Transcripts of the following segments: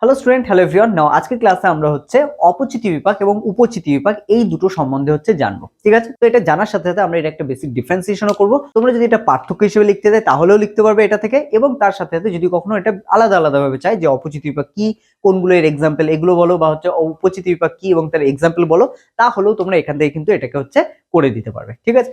Hello student hello everyone now আজকের ক্লাসে আমরা হচ্ছে অপচিতি বিপাক এবং উপচিতি বিপাক এই দুটো সম্বন্ধে হচ্ছে জানব। ঠিক আছে? তো এটা জানার সাথে সাথে আমরা এটা একটা বেসিক ডিফারেন্সিয়েশনও করব। তোমরা যদি এটা পার্থক্য হিসেবে লিখতে দেয় তাহলেও লিখতে পারবে এটা থেকে এবং তার সাথে সাথে যদি কখনো এটা আলাদা আলাদা ভাবে চাই, যে অপচিতি বিপাক কি, কোনগুলো এর এক্সাম্পল এগুলো বলো বা হচ্ছে উপচিতি বিপাক কি এবং তার এক্সাম্পল বলো, তাহলেও তোমরা এখান থেকে কিন্তু এটাকে হচ্ছে করে দিতে পারবে। ঠিক আছে?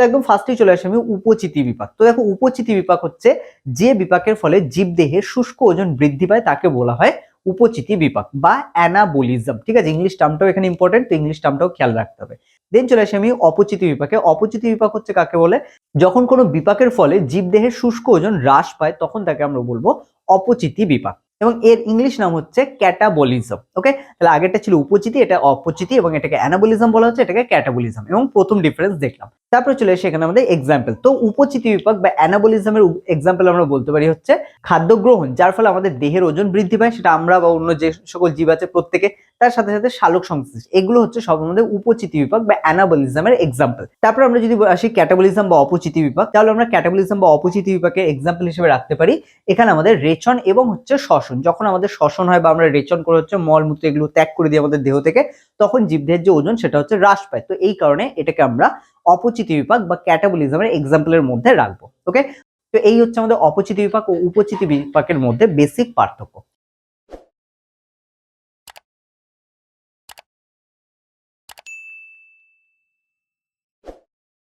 তো একদম ফার্স্টেই চলে আসে, আমি উপচিতি বিপাক। তো দেখো, উপচিতি বিপাক হচ্ছে যে বিপাকের ফলে জীবদেহের শুষ্ক ওজন বৃদ্ধি পায়, তাকে বলা হয় উপচিতি বিপাক বা অ্যানাবলিজম। ঠিক আছে ইংলিশ টার্মটাও এখানে ইম্পর্টেন্ট তো ইংলিশ টার্মটাও খেয়াল রাখতে হবে। দেন চলে আসি আমি অপচিতি বিপাকে। অপচিতি বিপাক হচ্ছে কাকে বলে? যখন কোনো বিপাকের ফলে জীবদেহের শুষ্ক ওজন হ্রাস পায়, তখন তাকে আমরা বলব অপচিতি বিপাক। এবং এর ইংলিশ নাম হচ্ছে ক্যাটাবলিজম ওকে তাহলে আগেরটা ছিল উপচিতি, এটা অপচিতি এবং এটাকে অ্যানাবলিজম বলা হচ্ছে, এটাকে ক্যাটাবলিজম এবং প্রথম ডিফারেন্স দেখলাম। তারপরে চলে এসে এখানে আমাদের এক্সাম্পল তো উপচিতি বিপাক বা অ্যানাবলিজমের এক্সাম্পল আমরা বলতে পারি হচ্ছে খাদ্য গ্রহণ, যার ফলে আমাদের দেহের ওজন বৃদ্ধি পায়, সেটা আমরা বা অন্য যে সকল জীব আছে প্রত্যেকে, তার সাথে সাথে শালক সংশ্লেষ এগুলো হচ্ছে সব আমাদের উপচিতি বিপাক বা অ্যানাবলিজমের এক্সাম্পল তারপর আমরা যদি আসি ক্যাটাবলিজম বা অপচিতি বিপাক, তাহলে আমরা ক্যাটাবলিজম বা অপচিতি বিপাকের এক্সাম্পল হিসেবে রাখতে পারি, এখানে আমাদের রেচন এবং হচ্ছে শ্বসন যখন আমাদের শ্বসন হয় বা আমরা রেচন করে হচ্ছে মলমূত্র এগুলো ত্যাগ করে দিই আমাদের দেহ থেকে, তখন জীবদেহের যে ওজন সেটা হচ্ছে হ্রাস পায়। তো এই কারণে এটাকে আমরা অপচিতি বিপাক বা ক্যাটাবলিজমের এক্সাম্পলের মধ্যে রাখব। ওকে তো এই হচ্ছে আমাদের অপচিতি বিপাক ও উপচিতি বিপাকের মধ্যে বেসিক পার্থক্য।